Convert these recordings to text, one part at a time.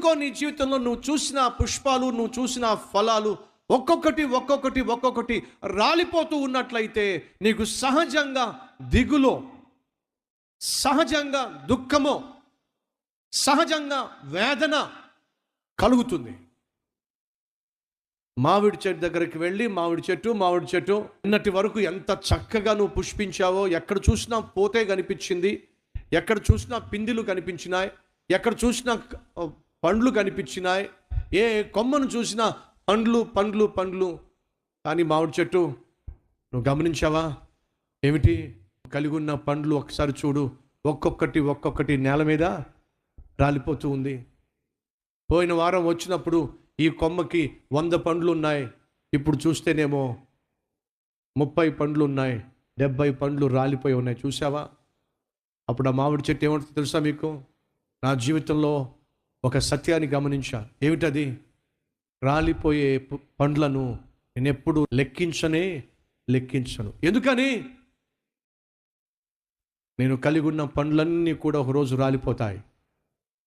ఎందుకో నీ జీవితంలో నువ్వు చూసిన పుష్పాలు నువ్వు చూసిన ఫలాలు ఒక్కొక్కటి ఒక్కొక్కటి ఒక్కొక్కటి రాలిపోతూ ఉన్నట్లయితే నీకు సహజంగా దిగులో సహజంగా దుఃఖమో సహజంగా వేదన కలుగుతుంది. మామిడి చెట్టు దగ్గరికి వెళ్ళి మామిడి చెట్టు మామిడి చెట్టు నిన్నటి వరకు ఎంత చక్కగా నువ్వు పుష్పించావో ఎక్కడ చూసినా పోతే కనిపించింది ఎక్కడ చూసినా పిందిలు కనిపించినాయి ఎక్కడ చూసినా పండ్లు కనిపించినాయి. ఏ కొమ్మను చూసినా పండ్లు పండ్లు పండ్లు. కానీ మామిడి చెట్టు నువ్వు గమనించావా? ఏమిటి? కలిగి ఉన్న పండ్లు ఒకసారి చూడు. ఒక్కొక్కటి ఒక్కొక్కటి నేల మీద రాలిపోతూ ఉంది. పోయిన వారం వచ్చినప్పుడు ఈ కొమ్మకి వంద పండ్లు ఉన్నాయి ఇప్పుడు చూస్తేనేమో ముప్పై పండ్లు ఉన్నాయి డెబ్బై పండ్లు రాలిపోయి ఉన్నాయి. చూసావా అప్పుడు ఆ మామిడి చెట్టు ఏమంటుందో తెలుసా మీకు? నా జీవితంలో ఒక సత్యాన్ని గమనించా ఏమిటది? రాలిపోయే పండ్లను నేను ఎప్పుడు లెక్కించనే లెక్కించను. ఎందుకని? నేను కలిగి ఉన్న పండ్లన్నీ కూడా ఒకరోజు రాలిపోతాయి.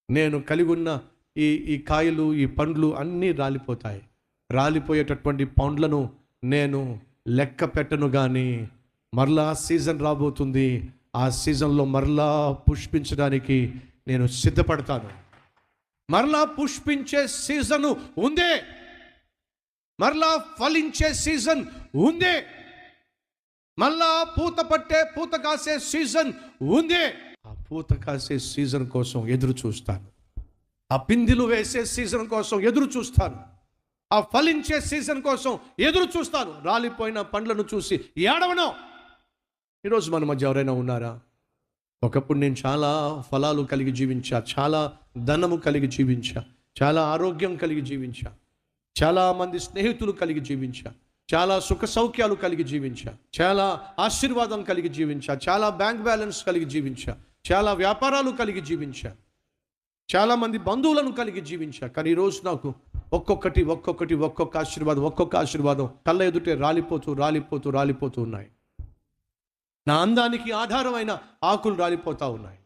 నేను కలిగి ఉన్న ఈ ఈ కాయలు ఈ పండ్లు అన్నీ రాలిపోతాయి. రాలిపోయేటటువంటి పండ్లను నేను లెక్క పెట్టను కానీ మరలా సీజన్ రాబోతుంది. ఆ సీజన్లో మరలా పుష్పించడానికి నేను సిద్ధపడతాను. మరలా పుష్పించే సీజను ఉందే. మరలా ఫలించే సీజన్ ఉందే. మళ్ళా పూత పట్టే పూత కాసే సీజన్ ఉందే. ఆ పూత కాసే సీజన్ కోసం ఎదురు చూస్తాను. ఆ పిందిలు వేసే సీజన్ కోసం ఎదురు చూస్తాను. ఆ ఫలించే సీజన్ కోసం ఎదురు చూస్తాను. రాలిపోయిన పండ్లను చూసి ఏడవను. ఈరోజు మన మధ్య ఎవరైనా ఉన్నారా? ఒకప్పుడు నేను చాలా ఫలాలు కలిగి జీవించా చాలా ధనము కలిగి జీవించా చాలా ఆరోగ్యం కలిగి జీవించా చాలా మంది స్నేహితులు కలిగి జీవించా చాలా సుఖ సౌఖ్యాలు కలిగి జీవించా చాలా ఆశీర్వాదం కలిగి జీవించా చాలా బ్యాంక్ బ్యాలెన్స్ కలిగి జీవించా చాలా వ్యాపారాలు కలిగి జీవించా చాలా మంది బంధువులను కలిగి జీవించా. కానీ ఈరోజు నాకు ఒక్కొక్కటి ఒక్కొక్కటి ఒక్కొక్క ఆశీర్వాదం ఒక్కొక్క ఆశీర్వాదం కళ్ళ ఎదుటే రాలిపోతూ రాలిపోతూ రాలిపోతూ ఉన్నాయి. నా అందానికి ఆధారమైన ఆకులు రాలిపోతూ ఉన్నాయి.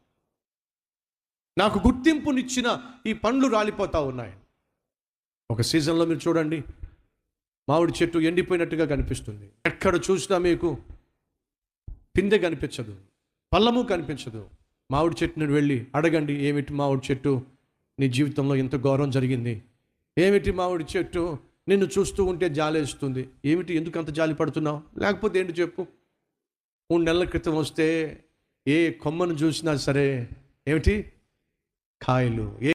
నాకు గుర్తింపునిచ్చిన ఈ పండ్లు రాలిపోతూ ఉన్నాయి. ఒక సీజన్లో మీరు చూడండి. మామిడి చెట్టు ఎండిపోయినట్టుగా కనిపిస్తుంది. ఎక్కడ చూసినా మీకు పిందె కనిపించదు. పల్లము కనిపించదు. మామిడి చెట్టుని వెళ్ళి అడగండి ఏమిటి మామిడి చెట్టు? నీ జీవితంలో ఎంత గౌరవం జరిగింది. ఏమిటి మామిడి చెట్టు? నిన్ను చూస్తూ ఉంటే జాలేస్తుంది. ఏమిటి ఎందుకు అంత జాలి పడుతున్నావు? లేకపోతే ఏంటి చెప్పు. మూడు నెలల క్రితం వస్తే ఏ కొమ్మను చూసినా సరే ఏమిటి? కాయలు. ఏ